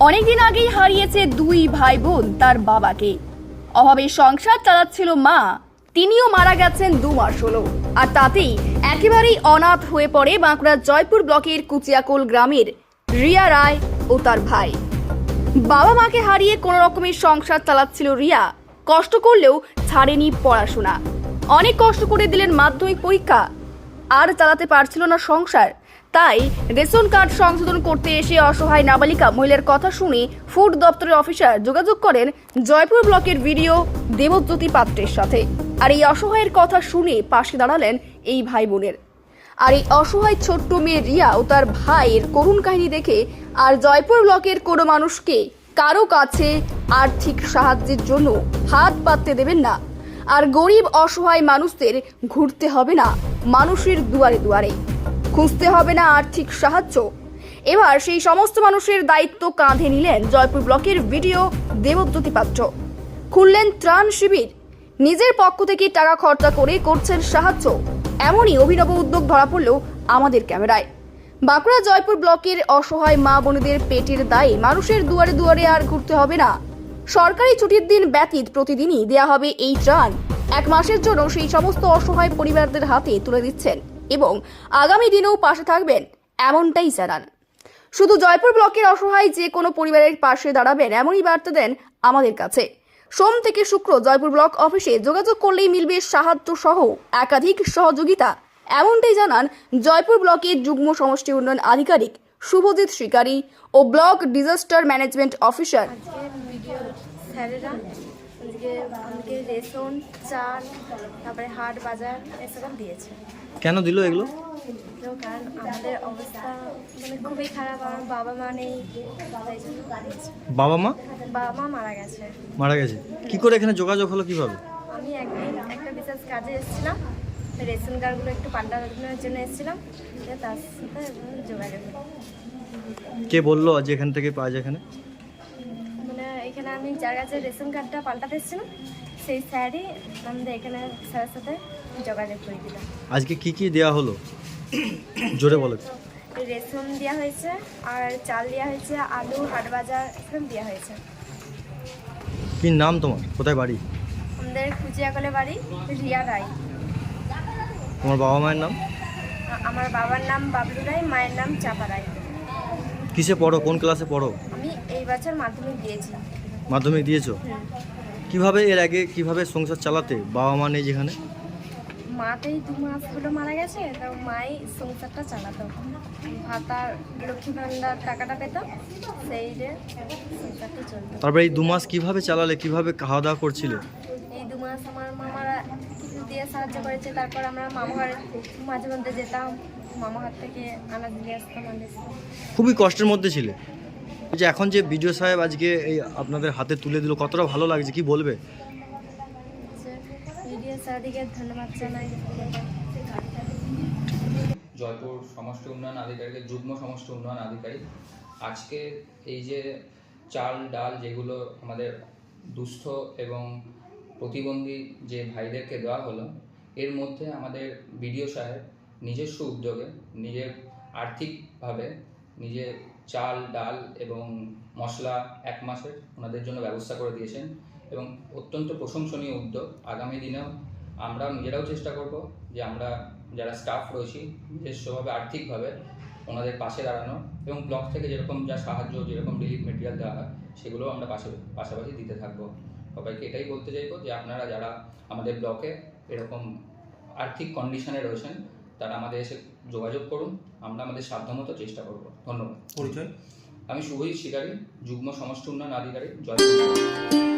অনেকদিন আগেই হারিয়েছে দুই ভাই বোন তার বাবাকে। অভাবে সংসার চালাচ্ছিল মা, তিনিও মারা গেছেন দু মাস হলো। আর তাতেই একেবারেই অনাথ হয়ে পড়ে বাঁকুড়ার জয়পুর ব্লকের কুচিয়াকোল গ্রামের রিয়া রায় ও তার ভাই। বাবা মাকে হারিয়ে কোনো রকমের সংসার চালাচ্ছিল রিয়া। কষ্ট করলেও ছাড়েনি পড়াশোনা। অনেক কষ্ট করে দিলেন মাধ্যমিক পরীক্ষা। আর চালাতে পারছিল না সংসার। তাই রেশন কার্ড সংশোধন করতে এসে অসহায় নাবালিকা মহিলার কথা শুনে ফুড দপ্তরের অফিসার যোগাযোগ করেন জয়পুর ব্লকের ভিডিও দেবজ্যোতি পাত্রের সাথে। আর এই অসহায়ের কথা শুনে পাশে দাঁড়ালেন এই ভাই বোনের আর এই অসহায় ছোট্ট মেয়ে রিয়া ও তার ভাইয়ের করুণ কাহিনী দেখে আর জয়পুর ব্লকের কোনো মানুষকে কারও কাছে আর্থিক সাহায্যের জন্য হাত পাততে দেবেন না। আর গরিব অসহায় মানুষদের ঘুরতে হবে না, মানুষের দুয়ারে দুয়ারে। খুঁজতে হবে না আর্থিক সাহায্য। এবার সেই সমস্ত মানুষের দায়িত্ব কাঁধে নিলেন জয়পুর ব্লকের ভিডিও দেবজ্যোতি পাত্র। খুললেন ত্রাণ শিবির। নিজের পক্ষ থেকে টাকা খরচা করে করছেন সাহায্য। এমনই অভিনব উদ্যোগ ধরা পড়ল আমাদের ক্যামেরায়। বাঁকুড়া জয়পুর ব্লকের অসহায় মা বোনেদের পেটের দায়ে মানুষের দুয়ারে দুয়ারে আর ঘুরতে হবে না। সরকারি ছুটির দিন ব্যতীত প্রতিদিনই দেয়া হবে এই ত্রাণ। এক মাসের জন্য সেই সমস্ত অসহায় পরিবারদের হাতে তুলে দিচ্ছেন। এবং আগামী দিনেও পাশে থাকবেন, এমনটাই জানান। শুধু জয়পুর ব্লকের অসহায় যে কোনো পরিবারের পাশে দাঁড়াবেন, এমনই বার্তা দেন আমাদের কাছে। সোম থেকে শুক্র জয়পুর ব্লক অফিসে যোগাযোগ করলেই মিলবে সাহায্য সহ একাধিক সহযোগিতা। এমনটাই জানান জয়পুর ব্লকের যুগ্ম সমষ্টি উন্নয়ন আধিকারিক শুভজিৎ শিকারী ও block disaster management officer. Ration চাল তারপরে হাট বাজার, এসব দিয়েছে। কেন দিল এগুলো? কারণ আমাদের অবস্থা মানে খুবই খারাপ আমার বাবা মা নেই বাবা মা? বাবা মা মারা গেছে। মারা গেছে। কি করে এখানে যোগাযোগ হলো কীভাবে? আমি একদিন একটা বিশেষ কাজে এসেছিলাম রেশন কার্ডগুলো একটু পাল্টানোর জন্য এসেছিলাম তার সাথে যোগাযোগ কে বলল আজ এখান থেকে পাওয়া যায় এখানে? মানে এখানে আমি যার কাছে রেশন কার্ডটা পাল্টাতে এসেছিলাম সেই স্যারই আমাদের এখানে স্যারের সাথে যোগাযোগ করে দিলাম আজকে কি কি দেওয়া হলো? জোরে বলো রেশন দেওয়া হয়েছে আর চাল দেওয়া হয়েছে আলু হাট বাজার এসব দেওয়া হয়েছে। কি নাম তোমার? কোথায় বাড়ি? আমাদের কুচিয়াকলে বাড়ি রিয়া রায়। তোমার বাবা মায়ের নাম? আমার বাবার নাম বাবলু রায় মায়ের নাম চাপা রায়। কিসে পড়ো? কোন ক্লাসে পড়ো? আমি এই বছর মাধ্যমিক দিয়েছি। মাধ্যমিক দিয়েছ। কীভাবে এর আগে কীভাবে সংসার চালাতে? বাবা মা নেই যেখানে? মাতেই দু মাস হলো মারা গেছে তো মাই সংসারটা চালাতো। ভাতার লক্ষ্মী ভাণ্ডার টাকাটা পেত সেই যে সংসারটা চলতো। তারপরে এই দু মাস কীভাবে চালালে কীভাবে খাওয়া দাওয়া করছিলে? এই দু মাস আমার মামারা কিছু দিয়ে সাহায্য করেছে তারপর আমরা মামাঘরে মাঝে মধ্যে যেতাম মামা হাত থেকে আনাজ দিয়ে আসতাম খুবই কষ্টের মধ্যে ছিলে? যে এখন যে বিডিও সাহেব আজকে এই আপনাদের হাতে তুলে দিল কতটা ভালো লাগছে? কি বলবে? জয়পুর সমষ্টি উন্নয়ন আধিকারিকের যুগ্ম সমষ্টি উন্নয়ন আধিকারিক। আজকে এই যে চাল ডাল যেগুলো আমাদের দুস্থ এবং প্রতিবন্ধী যে ভাইদেরকে দেওয়া হলো এর মধ্যে আমাদের বিডিও সাহেব নিজস্ব উদ্যোগে নিজের আর্থিকভাবে নিজে চাল, ডাল এবং মশলা এক মাসের ওনাদের জন্য ব্যবস্থা করে দিয়েছেন এবং অত্যন্ত প্রশংসনীয় উদ্যোগ। আগামী দিনেও আমরা নিজেরাও চেষ্টা করব যে আমরা যারা স্টাফ রয়েছি, নিজস্বভাবে আর্থিকভাবে ওনাদের পাশে দাঁড়ানো এবং ব্লক থেকে যেরকম যা সাহায্য, যেরকম রিলিফ মেটেরিয়াল দেওয়া হয়, সেগুলোও আমরা পাশে, পাশাপাশি দিতে থাকব। সবাইকে এটাই বলতে চাইব যে আপনারা যারা আমাদের ব্লকে এরকম আর্থিক কন্ডিশনে রয়েছেন তারা আমাদের এসে যোগাযোগ করুন আমরা আমাদের সাধ্যমতো চেষ্টা করব। ধন্যবাদ। পরিচয়? আমি শুভজিৎ শিকারী যুগ্ম সমষ্টি উন্নয়ন আধিকারিক জয়পুর।